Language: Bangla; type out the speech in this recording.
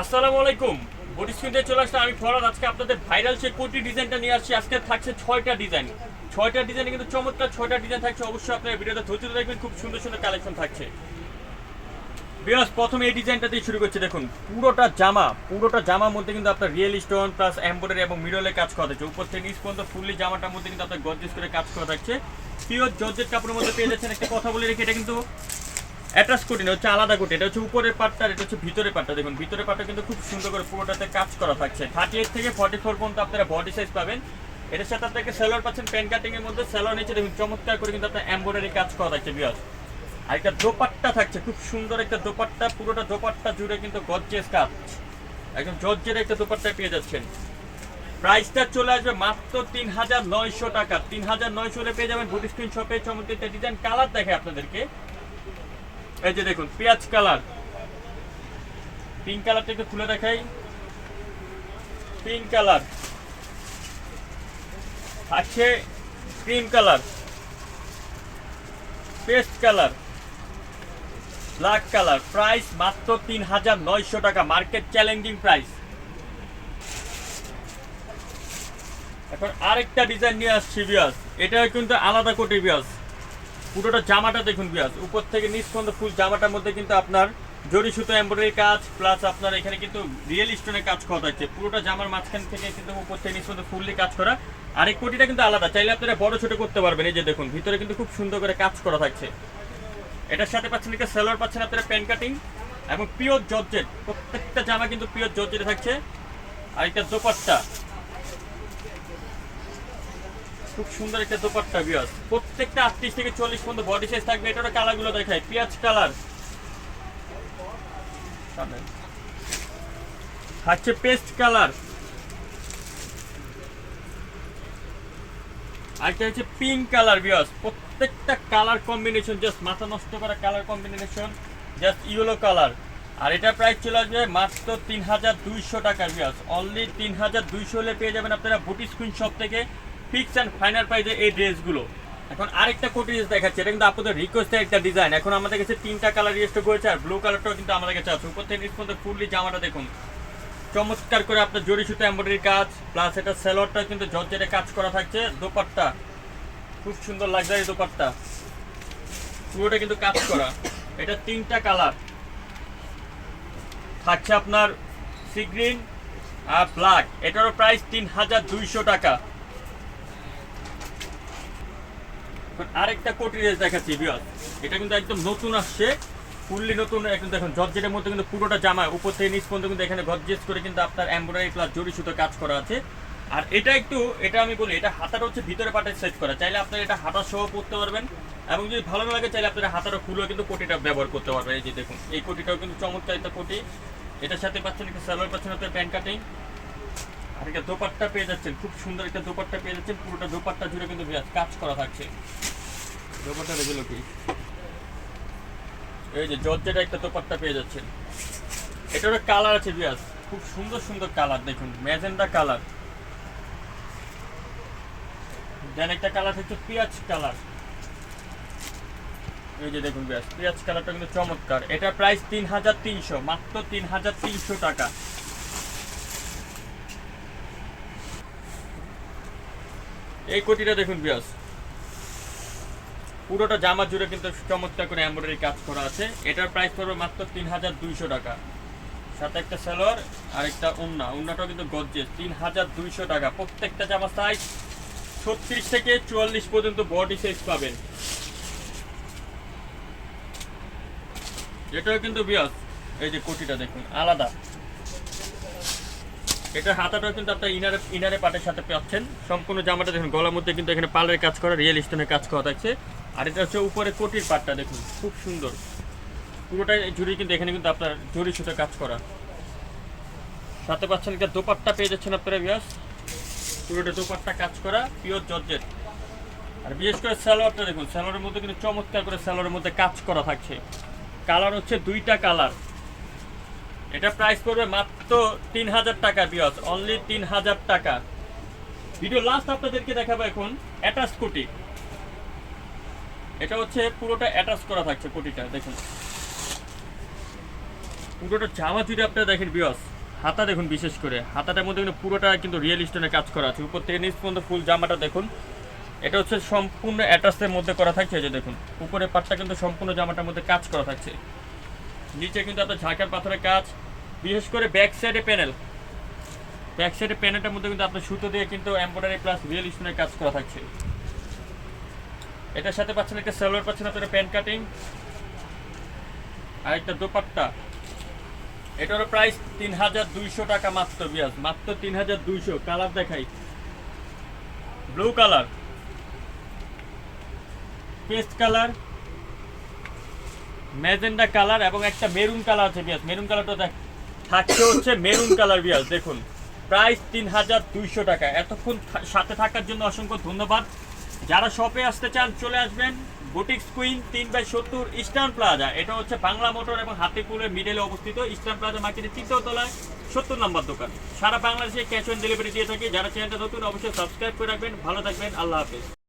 আসসালামু আলাইকুম। বডি স্ক্রিনে চলে আসলে আমি ফরাদ। আজকে আপনাদের ভাইরাল সেই কোটি ডিজাইনটা নিয়ে আসছি। আজকে থাকছে ছয়টা ডিজাইন। ছয়টা ডিজাইনে কিন্তু চমৎকার ছয়টা ডিজাইন থাকছে। অবশ্যই আপনার ভিডিওটা ধৈর্য দেখবেন। খুব সুন্দর সুন্দর কালেকশন থাকছে। বিরাজ প্রথমে এই ডিজাইনটা দিয়ে শুরু করছি। দেখুন, পুরোটা জামা, পুরোটা জামার মধ্যে কিন্তু আপনার রিয়েল স্টোন প্লাস এম্বয়ডারি এবং মিরলে কাজ করা থাকছে। উপর থেকে নিচ পর্যন্ত ফুললি জামাটার মধ্যে কিন্তু আপনার গর্জেস করে কাজ করা থাকছে। পিওর জর্জেট কাপড়ের মধ্যে পেয়ে যাচ্ছেন। একটা কথা বলে রেখে এটা কিন্তু অ্যাটাচ কোটি হচ্ছে আলাদা কোটি এটা হচ্ছে উপরের পাটটা এটা হচ্ছে ভিতরের পাটটা। দেখুন, ভিতরের পাটটা কিন্তু খুব সুন্দর করে পুরোটাতে কাজ করা থাকছে। থার্টি এইট থেকে ফর্টি ফোর পর্যন্ত আপনারা বডি সাইজ পাবেন। এটার সাথে আপনাকে সেলোয়ার পাচ্ছেন প্যান কাটিং এর মধ্যে সেলোয়ার নিচে দেখুন, চমৎকার করে কিন্তু আপনার এম্বয়ডারি কাজ করা থাকছে বিয়াস আর একটা দোপাট্টা থাকছে, খুব সুন্দর একটা দোপাট্টা, পুরোটা দোপাট্টা জুড়ে কিন্তু গর্জেস কাজ। একদম জর্জের একটা দোপাট্টা পেয়ে যাচ্ছেন। প্রাইসটা চলে আসবে মাত্র তিন হাজার নয়শো টাকা। তিন হাজার নয়শো পেয়ে যাবেন বুটি স্ক্রিন শপে চমৎকার ডিজাইন কালার দেখে আপনাদেরকে। এই যে দেখুন, পেঁয়াজ কালার। পিঙ্ক কালারটা একটু খুলে দেখাই। Pink colour. আছে cream colour. Paste colour. Black colour. Price মাত্র তিন হাজার নয়শো টাকা। Market challenging price. এখন আরেকটা ডিজাইন নিয়ে আসছি বিয়াস এটাও কিন্তু আলাদা কোটি বিয়াস পুরোটা জামাটা দেখুন বিয়াস উপর থেকে নিচ পর্যন্ত ফুল জামাটার মধ্যে কিন্তু আপনার জরি সুতো এমব্রয়ডারি কাজ প্লাস আপনার এখানে কিন্তু রিয়েল স্টোনের কাজ করা থাকছে পুরোটা জামার মাঝখান থেকে কিন্তু উপর থেকে নিচ পর্যন্ত ফুললি কাজ করা। আর এই কোটিটা কিন্তু আলাদা। চাইলে আপনারা বড় ছোট করতে পারবেন। এই যে দেখুন, ভিতরে কিন্তু খুব সুন্দর করে কাজ করা থাকছে। এটার সাথে পাচ্ছেন একটা সেলোয়ার, পাচ্ছেন আপনারা প্যান কাটিং এবং পিওর জর্জেট। প্রত্যেকটা জামা কিন্তু পিওর জর্জেটে থাকছে। আর একটা দোপাট্টা। খুব সুন্দর একটা দোপাট্টা, বিয়াস। প্রত্যেকটা আটত্রিশ থেকে চল্লিশ পর্যন্ত বডি সাইজ থাকবে এটার কালারগুলো দেখায় পেঁয়াজ কালার থাকছে পেস্ট কালার আরেকটা হচ্ছে পিঙ্ক কালার বিয়াস। প্রত্যেকটা কালার কম্বিনেশন জাস্ট মাথা নষ্ট করা colour combination just yellow colour আর এটা প্রাইস চলে আসবে মাত্র তিন হাজার দুইশো টাকার বিয়াস। অনলি তিন হাজার দুইশো হলে পেয়ে যাবেন আপনারা বুটি স্ক্রিন শপ থেকে ফিক্স অ্যান্ড ফাইনাল প্রাইজে এই ড্রেসগুলো এখন আরেকটা কোটি ড্রেস দেখাচ্ছে, এটা কিন্তু আপনাদের রিকোয়েস্টের একটা ডিজাইন এখন আমাদের কাছে তিনটা কালার রিকোয়েস্ট করেছে আর ব্লু কালারটাও কিন্তু আমাদের কাছে আছে। উপর থেকে নিচ পর্যন্ত ফুললি জামাটা দেখুন। চমৎকার করে আপনার জরি সুতো এমব্রয়ডারি কাজ প্লাস এটা সেলোয়ারটা কিন্তু জর্জেটে কাজ করা থাকছে। দোপাট্টা, খুব সুন্দর লাগজারি দোপাট্টা। পুরোটা কিন্তু কাজ করা। এটা তিনটা কালার থাকছে আপনার সি গ্রিন আর ব্ল্যাক এটারও প্রাইস তিন হাজার দুইশো টাকা এখন আরেকটা কোটি রেস দেখাচ্ছি বিয়াস এটা কিন্তু একদম নতুন আসছে। ফুললি নতুন, এখন দেখুন জর্জেটের মধ্যে কিন্তু পুরোটা জামা, উপর থেকে নিচ পর্যন্ত কিন্তু এখানে গর্জেস করে কিন্তু আপনার এমব্রয়ডারি প্লাস জরি সুতো কাজ করা আছে। আর এটা একটু, এটা আমি বলি, এটা হাতাটা হচ্ছে ভিতরে পাটে সেট করা। চাইলে আপনারা এটা হাতা সহ পরতে পারবেন, এবং যদি ভালো না লাগে, চাইলে আপনারা হাতাটা খুলেও কিন্তু কোটিটা ব্যবহার করতে পারবেন। এই যে দেখুন, এই কোটিটাও কিন্তু চমৎকার একটা কোটি। এটার সাথে পাচ্ছেন একটা সালোয়ার, পাচ্ছেন আপনার প্যান্ট কাটিং আর একটা দোপাট্টা পেয়ে যাচ্ছেন, খুব সুন্দর একটা দোপাট্টা পেয়ে যাচ্ছেন, পুরোটা দোপাট্টা জুড়ে কিন্তু কাজ করা থাকছে। দোপাট্টা এগুলো কি এই যে জর্জেটা একটা দোপাট্টা পেয়ে যাচ্ছেন। এটারও কালার আছে বিয়াস খুব সুন্দর সুন্দর কালার, দেখুন, ম্যাজেন্ডা কালার। দেন একটা কালার হচ্ছে পেঁয়াজ কালার। এই যে দেখুন বিয়াস পেঁয়াজ কালারটা কিন্তু চমৎকার। এটা প্রাইস তিন হাজার তিনশো, মাত্র তিন হাজার তিনশো টাকা। এই কোটিটা দেখুন বিয়াস পুরোটা জামা জুড়ে কিন্তু চমৎকার করে এমব্রয়ডারি কাজ করা আছে। এটার প্রাইস পড়বে মাত্র তিন হাজার দুইশো টাকা। সাথে একটা সালোয়ার আর একটা উন্না। উন্নাটাও কিন্তু গজ্জেস তিন হাজার দুইশো টাকা। প্রত্যেকটা জামা সাইজ ছত্রিশ থেকে চুয়াল্লিশ পর্যন্ত বডি সাইজ পাবেন। এটাও কিন্তু বিয়াস এই যে কোটিটা দেখুন, আলাদা। এটা হাতাটা কিন্তু আপনার ইনারে ইনারে পাটের সাথে পাচ্ছেন। সম্পূর্ণ জামাটা দেখুন, গলার মধ্যে কিন্তু এখানে পালের কাজ করা রিয়েল স্টোনের কাজ করা থাকছে। আর এটা হচ্ছে উপরে কোটির পাটটা দেখুন, খুব সুন্দর। পুরোটাই জুড়ি কিন্তু এখানে কিন্তু আপনার জুড়ি সুতো কাজ করা। সাথে পাচ্ছেন একটা দোপাট্টা পেয়ে যাচ্ছেন আপনারা বিয়াস পুরোটা দোপাট্টা কাজ করা পিওর জর্জেট। আর বিশেষ করে স্যালোয়ারটা দেখুন স্যালোয়ারের মধ্যে কিন্তু চমৎকার করে স্যালোয়ারের মধ্যে কাজ করা থাকছে। কালার হচ্ছে দুইটা কালার। এটা প্রাইস পড়বে মাত্র তিন হাজার টাকা বিয়স অনলি তিন হাজার টাকা। ভিডিও লাস্ট আপনাদেরকে দেখাবো এখন অ্যাটাচ কোটি। এটা হচ্ছে পুরোটা অ্যাটাচ করা থাকছে কোটিটা, দেখুন। পুরোটা জামা যদি আপনারা দেখেন বিয়স হাতা দেখুন বিশেষ করে। হাতাটার মধ্যে কিন্তু পুরোটা কিন্তু রিয়েল স্টোনের কাজ করা আছে। উপর থেকে নিচ পর্যন্ত ফুল জামাটা দেখুন। এটা হচ্ছে সম্পূর্ণ অ্যাটাচের মধ্যে করা থাকছে, এই যে দেখুন। উপরের পাটটা কিন্তু সম্পূর্ণ জামাটার মধ্যে কাজ করা থাকছে। নিচে কিন্তু আপনার ঝাঁকার পাথরের কাজ, বিশেষ করে ব্যাক সাইডে প্যানেল ব্যাক সাইডে প্যানেলটার মধ্যে কিন্তু আপনার সুতো দিয়ে কিন্তু এমব্রয়ডারি প্লাস রিয়েল স্টোনের কাজ করা থাকছে। এটার সাথে পাচ্ছেন একটা সালোয়ার, পাচ্ছেন আপনারা প্যান্ট কাটিং আর একটা দোপাট্টা। এটারও প্রাইস তিন হাজার দুইশো টাকা মাত্র বিয়াস মাত্র তিন হাজার দুইশো। কালার দেখাই। Blue colour paste colour magenta colour এবং একটা মেরুন কালার আছে বিয়াস। মেরুন কালারটা দেখ, থাকছে হচ্ছে মেরুন কালার বিয়াস, দেখুন। প্রাইস তিন হাজার দুইশো টাকা। এতক্ষণ সাথে থাকার জন্য অসংখ্য ধন্যবাদ। যারা শপে আসতে চান, চলে আসবেন। বুটিক্স কুইন তিন বাই সত্তর ইস্টার্ন প্লাজা এটা হচ্ছে বাংলা মোটর এবং হাতিপুরের মিডলে অবস্থিত। ইস্টার্ন প্লাজা মার্কেটের তৃতীয় তলায় সত্তর নম্বর দোকান। সারা বাংলাদেশে ক্যাশ অন ডেলিভারি দিয়ে থাকি। যারা চ্যানেলটা নতুন, অবশ্যই সাবস্ক্রাইব করে রাখবেন। ভালো থাকবেন। আল্লাহ হাফেজ।